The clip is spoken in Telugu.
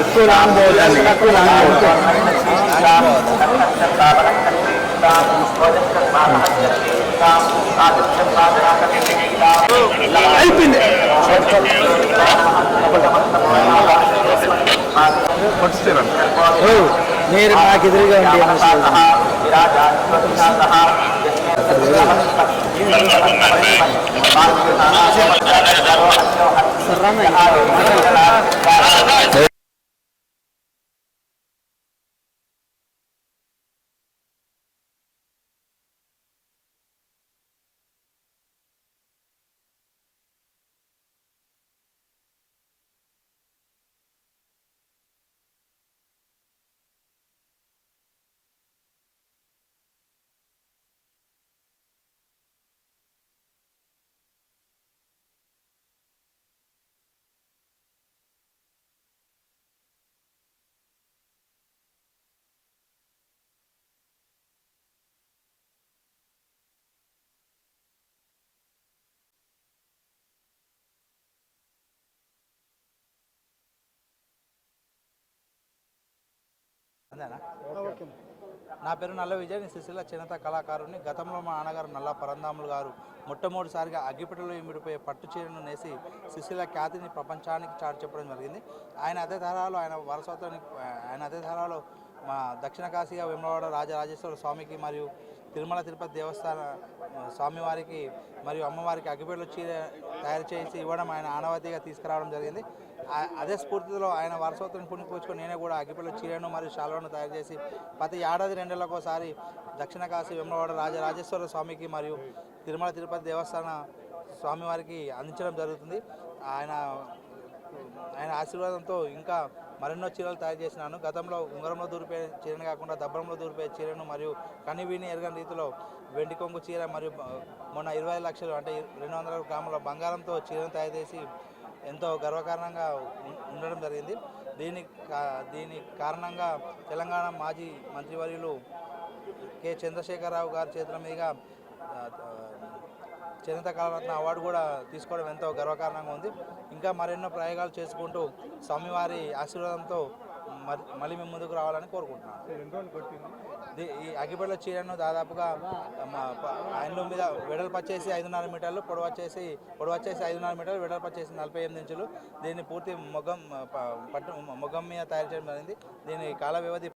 ఎక్కువ లాంగ్ పోతుంది ఎక్కువ లాంగ్ అయిపోయింది. మీరు నాకు ఎదురుగా ఉంటే ఏమొస్తుంది? అంతేనా నా పేరు నల్ల విజయ్ నేను సిరిసిల్ల చిన్నత కళాకారుని. గతంలో మా నాన్నగారు నల్ల పరందాములు గారు. మొట్టమొదటిసారిగా అగ్గిపెట్టెలో ఇమిడిపోయే పట్టు చీరను నేసి సిరిసిల్ల ఖ్యాతిని ప్రపంచానికి చాటి చెప్పడం జరిగింది. ఆయన అదే తరాలో ఆయన వారసత్వానికి ఆయన అదే తరాలో మా దక్షిణ కాశీగా వేమలవాడ రాజరాజేశ్వర స్వామికి మరియు తిరుమల తిరుపతి దేవస్థాన స్వామివారికి మరియు అమ్మవారికి అగ్గిపెట్టెలో చీర తయారు చేసి ఇవ్వడం ఆయన ఆనవాతిగా తీసుకురావడం జరిగింది. ఆ- అదే స్ఫూర్తిలో ఆయన వారసత్వం పుణిపుచ్చుకొని నేనే కూడా అగ్గిపెట్టెలో చీరను మరియు శాలువను తయారు చేసి ప్రతి ఏడాది రెండేళ్ళకోసారి దక్షిణ కాశీ వేమలవాడ రాజరాజేశ్వర స్వామికి మరియు తిరుమల తిరుపతి దేవస్థాన స్వామివారికి అందించడం జరుగుతుంది. ఆయన ఆయన ఆశీర్వాదంతో ఇంకా మరెన్నో చీరలు తయారు చేసినాను. గతంలో ఉంగరంలో దూరిపోయే చీరను కాకుండా దబ్బరంలో దూరిపోయే చీరను మరియు కనివిని ఎరగని రీతిలో వెండి కొంగు చీర మరియు మొన్న ఇరవై ఐదు లక్షలు అంటే రెండు వందల గ్రాముల బంగారంతో చీరను తయారు చేసి ఎంతో గర్వకారణంగా ఉండడం జరిగింది. దీని కా- దీని కారణంగా తెలంగాణ మాజీ మంత్రివర్యులు కె. చంద్రశేఖరరావు గారి చేతుల మీదుగా చేనేత కళారత్న అవార్డు కూడా తీసుకోవడం ఎంతో గర్వకారణంగా ఉంది. ఇంకా మరెన్నో ప్రయోగాలు చేసుకుంటూ స్వామివారి ఆశీర్వాదంతో మళ్ళీ మేము ముందుకు రావాలని కోరుకుంటున్నాను. ఈ అగ్గిపెట్ల చీరను దాదాపుగా హ్యాండ్లూమ్ మీద వెడల్పు వచ్చేసి ఐదున్నర మీటర్లు పొడవు వచ్చేసి పొడవు వచ్చేసి ఐదున్నర మీటర్లు వెడల్పు వచ్చేసి నలభై ఎనిమిది ఇంచులు. దీన్ని పూర్తి మొగ్గం పట్టు మొగ్గం మీద తయారు చేయడం జరిగింది. దీని కాల వ్యవధి